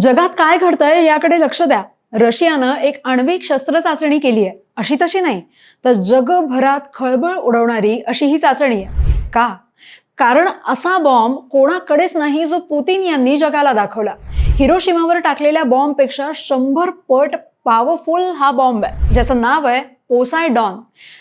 जगात काय घडतंय याकडे लक्ष द्या. रशियानं एक आण्विक शस्त्र चाचणी केली आहे. अशी तशी नाही. तर जगभरात खळबळ उडवणारी अशी ही चाचणी आहे. का? कारण असा बॉम्ब कोणाकडेच नाही जो पुतीन यांनी जगाला दाखवला. हिरोशिमावर टाकलेल्या बॉम्बपेक्षा शंभर पट पॉवरफुल हा बॉम्ब आहे. ज्याचं नाव आहे पोसायडॉन.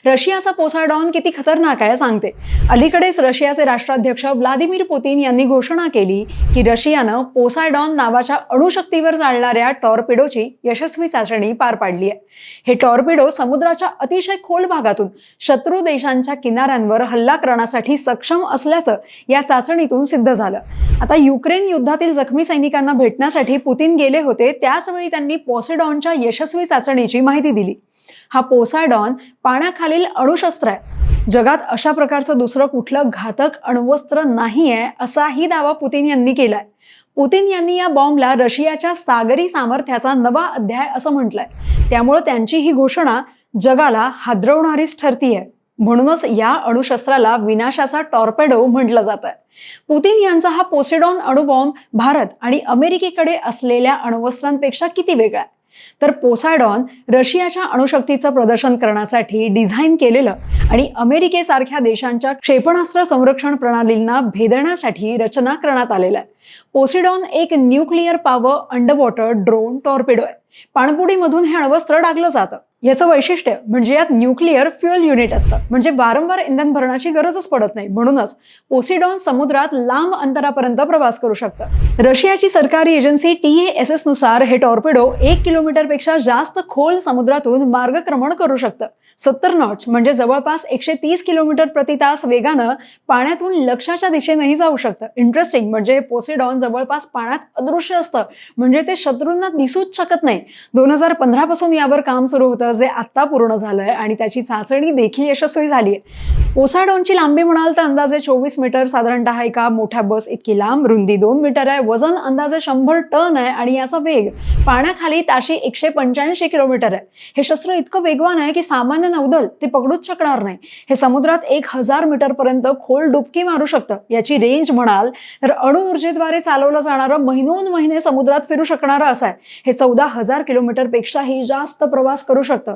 रशियाचा पोसायडॉन किती खतरनाक आहे सांगते. अलीकडेच रशियाचे राष्ट्राध्यक्ष व्लादिमीर पुतीन यांनी घोषणा केली की रशियानं पोसायडॉन नावाच्या अणुशक्तीवर चालणाऱ्या टॉर्पिडोची यशस्वी चाचणी पार पाडली आहे. हे टॉर्पिडो समुद्राच्या अतिशय खोल भागातून शत्रू देशांच्या किनाऱ्यांवर हल्ला करण्यासाठी सक्षम असल्याचं या चाचणीतून सिद्ध झालं. आता युक्रेन युद्धातील जखमी सैनिकांना भेटण्यासाठी पुतीन गेले होते त्याचवेळी त्यांनी पोसेडॉनच्या यशस्वी चाचणीची माहिती दिली. हा पोसायडॉन पाण्याखालील अणुशस्त्र आहे. जगात अशा प्रकारचं दुसरं कुठलं घातक अण्वस्त्र नाही आहे असाही दावा पुतीन यांनी केलाय. पुतीन यांनी या बॉम्बला रशियाच्या सागरी सामर्थ्याचा नवा अध्याय असं म्हटलंय. त्यामुळे त्यांची ही घोषणा जगाला हादरवणारीच ठरतीये. म्हणूनच या अणुशस्त्राला विनाशाचा टॉर्पेडो म्हटलं जात आहे पुतीन यांचा हा पोसेडॉन अणुबॉम्ब भारत आणि अमेरिकेकडे असलेल्या अणुवस्त्रांपेक्षा किती वेगळा आहे? तर पोसाडॉन रशियाच्या अणुशक्तीचं प्रदर्शन करण्यासाठी डिझाईन केलेलं आणि अमेरिकेसारख्या देशांच्या क्षेपणास्त्र संरक्षण प्रणालींना भेदण्यासाठी रचना करण्यात आलेलं आहे. पोसिडॉन एक nuclear power underwater drone torpedo आहे. पाणबुडीमधून हे अण्वस्त्र डागलं जातं. याचं वैशिष्ट्य म्हणजे यात न्यूक्लिअर फ्युअल युनिट असतं. म्हणजे वारंवार इंधन भरण्याची गरजच पडत नाही. म्हणूनच पोसिडॉन समुद्रात लांब अंतरापर्यंत प्रवास करू शकतं. रशियाची सरकारी एजन्सी टी एस एसनुसार हे टॉर्पिडो एक किलोमीटरपेक्षा जास्त खोल समुद्रातून मार्गक्रमण करू शकतं. सत्तर नॉट्स म्हणजे जवळपास एकशे तीस किलोमीटर प्रति तास वेगानं पाण्यातून लक्षाच्या दिशेनेही जाऊ शकतं. इंटरेस्टिंग म्हणजे हे जवळपास पाण्यात अदृश्य असतं. म्हणजे ते शत्रूंना दिसूच शकत नाही. दोन हजार पंधरा पासून यावर काम सुरू होतं जे आत्ता पूर्ण झालंय आणि त्याची चाचणी देखील यशस्वी झाली आहे पोसाडॉनची लांबी म्हणाल तर अंदाजे चोवीस मीटर साधारणतः एका मोठ्या बस इतकी लांब रुंदी दोन मीटर आहे. वजन अंदाजे शंभर टन आहे आणि याचा वेग पाण्याखाली ताशी एकशे पंच्याऐंशी किलोमीटर आहे. हे शस्त्र इतकं वेगवान आहे की सामान्य नौदल ते पकडूच शकणार नाही. हे समुद्रात एक हजार मीटर पर्यंत खोल डुबकी मारू शकतं. याची रेंज म्हणाल तर अणुऊर्जेद्वारे चालवलं जाणारं महिनोन महिने समुद्रात फिरू शकणारं असं आहे. हे चौदा हजार किलोमीटर पेक्षाही जास्त प्रवास करू शकतं.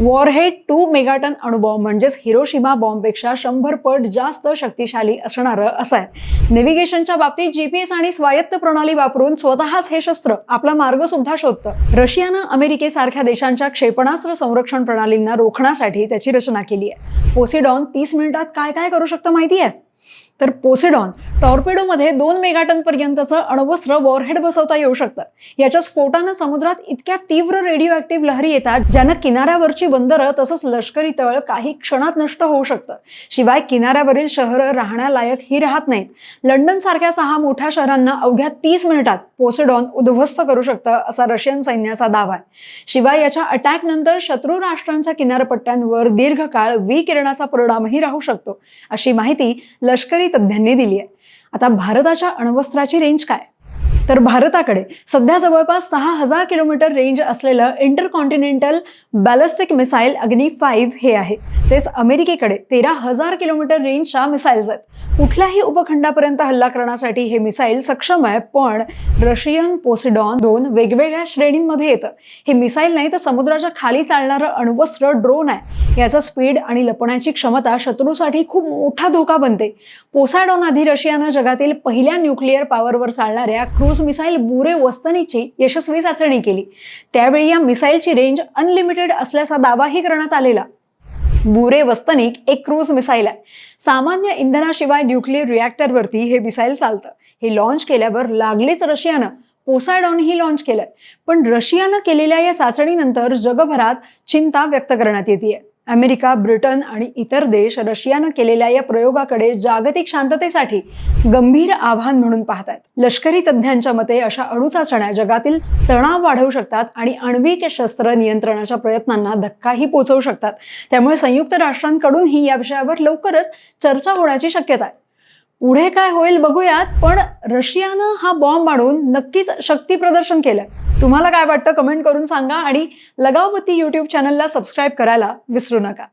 वॉरहेड टू मेगाटन अणुबॉम्ब म्हणजेच हिरोशिमा बॉम्बपेक्षा शंभर पट जास्त शक्तिशाली असणारं असं आहे. नेव्हिगेशनच्या बाबतीत जीपीएस आणि स्वायत्त प्रणाली वापरून स्वतःच हे शस्त्र आपला मार्ग सुद्धा शोधतं. रशियानं अमेरिकेसारख्या देशांच्या क्षेपणास्त्र संरक्षण प्रणालींना रोखण्यासाठी त्याची रचना केली आहे. पोसिडॉन तीस मिनिटात काय काय करू शकतं माहिती आहे तर पोसिडॉन टॉर्पेडोमध्ये दोन मेगाटन पर्यंतचं अणवस्त्र वॉरहेड बसवता येऊ शकतं. याच्या स्फोटानं समुद्रात इतक्या तीव्र रेडिओ ऍक्टिव्ह लहरी येतात ज्यानं किनाऱ्यावरची बंदरं तसंच लष्करी तळ काही क्षणात नष्ट होऊ शकतं. शिवाय किनाऱ्यावरील शहरं राहण्यालायक ही राहत नाहीत. लंडन सारख्या सहा मोठ्या शहरांना अवघ्या तीस मिनिटात पोसेडॉन उद्ध्वस्त करू शकतं असा रशियन सैन्याचा दावा आहे. शिवाय याच्या अटॅक नंतर शत्रू राष्ट्रांच्या किनारपट्ट्यांवर दीर्घकाळ विकिरणाचा परिणामही राहू शकतो अशी माहिती लष्करी तज्ज्ञांनी दिली आहे. आता भारताच्या अण्वस्त्राची रेंज काय? तर भारताकडे सध्या जवळपास सहा हजार किलोमीटर रेंज असलेलं intercontinental ballistic missile Agni five हे आहे. तेच अमेरिकेकडे तेरा हजार किलोमीटर रेंजच्या मिसाईल्स आहेत. कुठल्याही उपखंडापर्यंत हल्ला करण्यासाठी हे मिसाईल सक्षम आहे पण रशियन पोसिडॉन दोन वेगवेगळ्या श्रेणींमध्ये येतं. हे मिसाईल नाही तर समुद्राच्या खाली चालणारं अण्वस्त्र ड्रोन आहे. याचा स्पीड आणि लपण्याची क्षमता शत्रूसाठी खूप मोठा धोका बनते. पोसायडॉन आधी रशियानं जगातील पहिल्या न्यूक्लिअर पॉवरवर चालणाऱ्या क्रूज मिसाईल बुरे वस्तनीची यशस्वी चाचणी केली. त्यावेळी या मिसाईलची रेंज अनलिमिटेड असल्याचा दावाही करण्यात आलेला. बुरे वस्तनिक एक क्रूज मिसाईल आहे. सामान्य इंधनाशिवाय न्यूक्लिअर रिॲक्टरवरती हे मिसाईल चालतं. हे लॉन्च केल्यावर लागलीच रशियानं. पोसायडॉन ही लॉन्च केलंय. पण रशियानं केलेल्या या चाचणीनंतर जगभरात चिंता व्यक्त करण्यात येते अमेरिका ब्रिटन आणि इतर देश रशियानं केलेल्या या प्रयोगाकडे जागतिक शांततेसाठी गंभीर आव्हान म्हणून पाहतात लष्करी तज्ज्ञांच्या मते अशा अणुचाचण्या जगातील तणाव वाढवू शकतात आणि आण्विक शस्त्र नियंत्रणाच्या प्रयत्नांना धक्काही पोचवू शकतात. त्यामुळे संयुक्त राष्ट्रांकडूनही या विषयावर लवकरच चर्चा होण्याची शक्यता आहे. पुढे काय होईल बघूयात पण रशियानं हा बॉम्ब आणून नक्कीच शक्ती प्रदर्शन केलं तुम्हाला काय वाटतं कमेंट करून सांगा आणि लगावती युट्यूब चॅनलला सबस्क्राईब करायला विसरू नका.